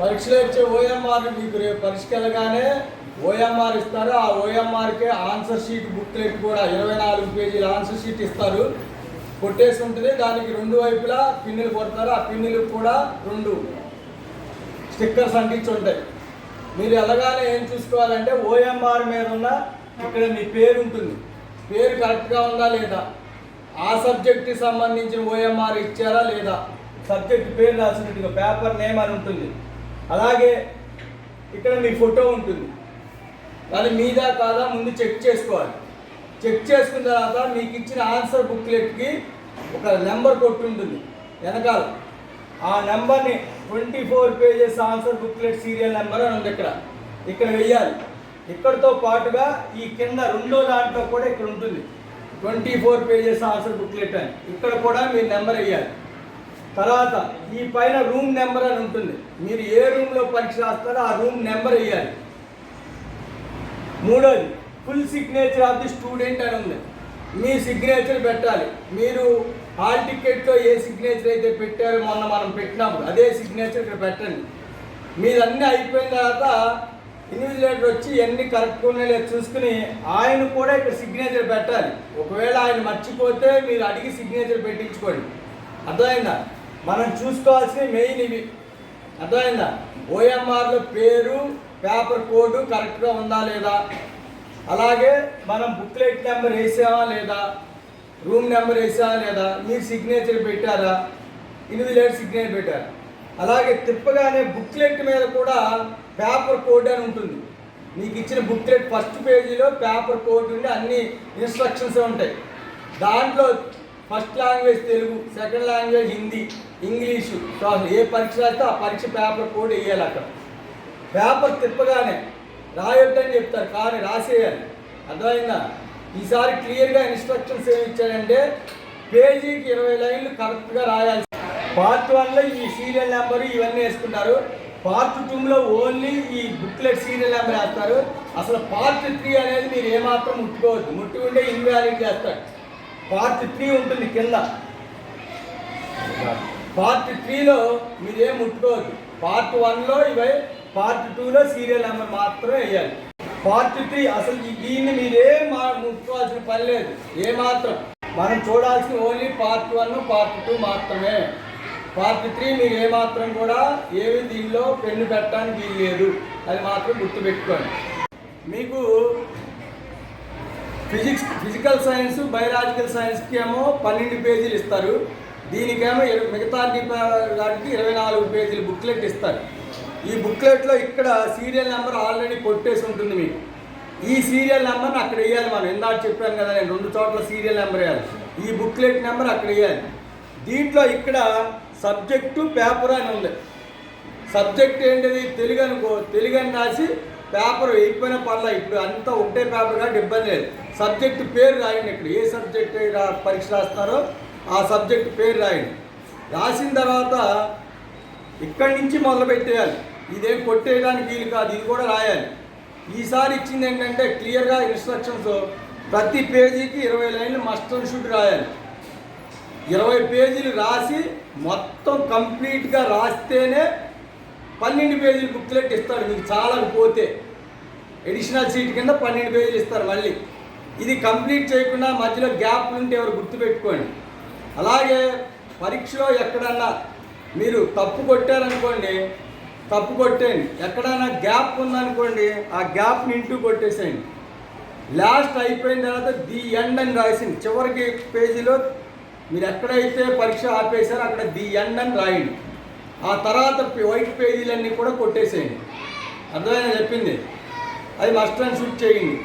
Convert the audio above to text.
పరీక్షలో ఇచ్చే ఓఎంఆర్ మీకు రేపు పరీక్షకి వెళ్ళగానే ఓఎంఆర్ ఇస్తారు. ఆ ఓఎంఆర్కే ఆన్సర్ షీట్ బుక్లెట్ కూడా ఇరవై నాలుగు పేజీల ఆన్సర్ షీట్ ఇస్తారు. కొట్టేసి ఉంటుంది. దానికి రెండు వైపులా పిన్నులు కొడతారు. ఆ పిన్నులకు కూడా రెండు స్టిక్కర్స్ అంటించి ఉంటాయి. మీరు ఎలాగానే ఏం చూసుకోవాలంటే ఓఎంఆర్ మీద ఉన్న ఇక్కడ మీ పేరు ఉంటుంది. పేరు కరెక్ట్గా ఉందా లేదా? ఆ సబ్జెక్ట్కి సంబంధించిన ఓఎంఆర్ ఇచ్చారా లేదా? సబ్జెక్ట్ పేరు రాసినట్టుగా పేపర్ నేమ్ అని ఉంటుంది. అలాగే ఇక్కడ మీ ఫోటో ఉంటుంది. దాని మీద కాదా ముందు చెక్ చేసుకోవాలి. చెక్ చేసుకున్న తర్వాత మీకు ఇచ్చిన ఆన్సర్ బుక్లెట్కి ఒక నెంబర్ కొట్టి ఉంటుంది. వెనకాల. ఆ నెంబర్ని twenty four pages answer booklet serial number అని ఉంది ఇక్కడ. ఇక్కడ వెయ్యాలి. ఇక్కడతో పాటుగా ఈ కింద రెండో దాంట్లో కూడా ఇక్కడ ఉంటుంది. Twenty four pages answer booklet అని. ఇక్కడ కూడా మీరు నెంబర్ వేయాలి తర్వాత ఈ పైన రూమ్ నెంబర్ అని ఉంటుంది. మీరు ఏ రూమ్లో పరీక్ష రాస్తారో ఆ రూమ్ నెంబర్ వేయాలి. మూడోది full signature of the student అని ఉంది. మీ సిగ్నేచర్ పెట్టాలి. మీరు హాల్ టికెట్లో ఏ సిగ్నేచర్ అయితే పెట్టారో మొన్న మనం పెట్టినప్పుడు అదే సిగ్నేచర్ ఇక్కడ పెట్టండి. మీదన్నీ అయిపోయిన తర్వాత ఇన్విజిలేటర్ వచ్చి ఎన్ని కరెక్ట్గా ఉన్నాయో చూసుకుని ఆయన కూడా ఇక్కడ సిగ్నేచర్ పెట్టాలి. ఒకవేళ ఆయన మర్చిపోతే మీరు అడిగి సిగ్నేచర్ పెట్టించుకోండి. అర్థమైందా? మనం చూసుకోవాల్సిన మెయిన్ ఇవి. అర్థమైందా? ఓఎంఆర్లో పేరు పేపర్ కోడ్ కరెక్ట్గా ఉందా లేదా? అలాగే మనం బుక్లెట్ నెంబర్ వేసామా లేదా? రూమ్ నెంబర్ వేసామా లేదా? మీరు సిగ్నేచర్ పెట్టారా? ఇండివిజువల్ సిగ్నేచర్ పెట్టారా. అలాగే తిప్పగానే బుక్లెట్ మీద కూడా పేపర్ కోడ్ అని ఉంటుంది. మీకు ఇచ్చిన బుక్లెట్ ఫస్ట్ పేజీలో పేపర్ కోడ్ ఉండి అన్ని ఇన్స్ట్రక్షన్స్ ఉంటాయి. దాంట్లో first language Telugu second language Hindi English so ఏ పరీక్ష రాస్తే ఆ పరీక్ష పేపర్ కోడ్ వేయాలి అక్కడ. పేపర్ తిప్పగానే రాయొద్దని చెప్తారు కానీ రాసేయాలి. అర్థమైందా? ఈసారి క్లియర్గా ఇన్స్ట్రక్షన్స్ ఏమి ఇచ్చాడంటే పేజీకి ఇరవై లైన్లు కరెక్ట్గా రాయాలి. పార్ట్ వన్లో ఈ సీరియల్ నెంబర్ ఇవన్నీ వేసుకుంటారు. పార్ట్ టూలో ఓన్లీ ఈ బుక్లెట్ సీరియల్ నెంబర్ వేస్తారు. అసలు పార్ట్ త్రీ అనేది మీరు ఏమాత్రం ముట్టుకోవద్దు. ముట్టుకుంటే ఇన్వాలిడ్ చేస్తారు. పార్ట్ త్రీ ఉంటుంది కింద. పార్ట్ త్రీలో మీరేం ముట్టుకోవద్దు. పార్ట్ వన్లో ఇవై పార్ట్ టూలో సీరియల్ నెంబర్ మాత్రమే వేయాలి. పార్ట్ త్రీ అసలు దీన్ని మీరేం మా ముట్టుకోవాల్సిన పని లేదు. ఏమాత్రం. మనం చూడాల్సిన only part one part two మాత్రమే. పార్ట్ త్రీ మీరు ఏమాత్రం కూడా ఏమి దీనిలో పెన్ను పెట్టడానికి వీలు లేదు అది మాత్రం గుర్తుపెట్టుకోండి. మీకు ఫిజిక్స్ ఫిజికల్ సైన్స్ బయలాజికల్ సైన్స్కి ఏమో పన్నెండు పేజీలు ఇస్తారు. దీనికేమో మిగతా దానికి ఇరవై నాలుగు పేజీలు బుక్లెట్ ఇస్తారు. ఈ బుక్లెట్లో ఇక్కడ సీరియల్ నెంబర్ ఆల్రెడీ కొట్టేసి ఉంటుంది మీకు. ఈ సీరియల్ నెంబర్ని అక్కడ వేయాలి మనం. ఇందాక చెప్పాను కదా నేను రెండు చోట్ల సీరియల్ నెంబర్ వేయాలి. ఈ బుక్లెట్ నెంబర్ అక్కడ వేయాలి. దీంట్లో ఇక్కడ సబ్జెక్టు పేపర్ అని ఉంది. సబ్జెక్ట్ ఏంటిది? తెలుగు అనుకో తెలుగు అని రాసి పేపర్ అయిపోయిన పర్లేదు ఇప్పుడు అంతా ఒకటే పేపర్ కాబట్టి ఇబ్బంది లేదు సబ్జెక్ట్ పేరు రాయండి ఇక్కడ. ఏ సబ్జెక్ట్ పరీక్ష రాస్తారో ఆ సబ్జెక్ట్ పేరు రాయండి. రాసిన తర్వాత ఇక్కడి నుంచి మొదలు పెట్టేయాలి. ఇదేం కొట్టేయడానికి వీలు కాదు ఇది కూడా రాయాలి. ఈసారి ఇచ్చింది ఏంటంటే క్లియర్గా ఇన్స్ట్రక్షన్స్ ప్రతి పేజీకి ఇరవై లైన్లు మస్ట్ షూట్ షుడ్ రాయాలి. ఇరవై పేజీలు రాసి మొత్తం కంప్లీట్గా రాస్తేనే పన్నెండు పేజీలు బుక్లెట్ ఇస్తాడు మీకు చాలా పోతే. ఎడిషనల్ సీట్ కింద పన్నెండు పేజీలు ఇస్తారు మళ్ళీ. ఇది కంప్లీట్ చేయకుండా మధ్యలో గ్యాప్ ఉంటే ఎవరు గుర్తుపెట్టుకోండి. అలాగే పరీక్షలో ఎక్కడన్నా మీరు తప్పు కొట్టారనుకోండి తప్పు కొట్టేయండి. ఎక్కడైనా గ్యాప్ ఉందనుకోండి ఆ గ్యాప్ని ఇంటూ కొట్టేసేయండి. లాస్ట్ అయిపోయిన తర్వాత ది ఎండ్ అని రాసింది. చివరికి పేజీలో మీరు ఎక్కడైతే పరీక్ష ఆపేశారో అక్కడ ది ఎండ్ అని రాయండి. ఆ తర్వాత వైట్ పేజీలన్నీ కూడా కొట్టేసేయండి. అర్థమైనా చెప్పింది? అది మస్ట్ అండ్ షూట్ చేయండి.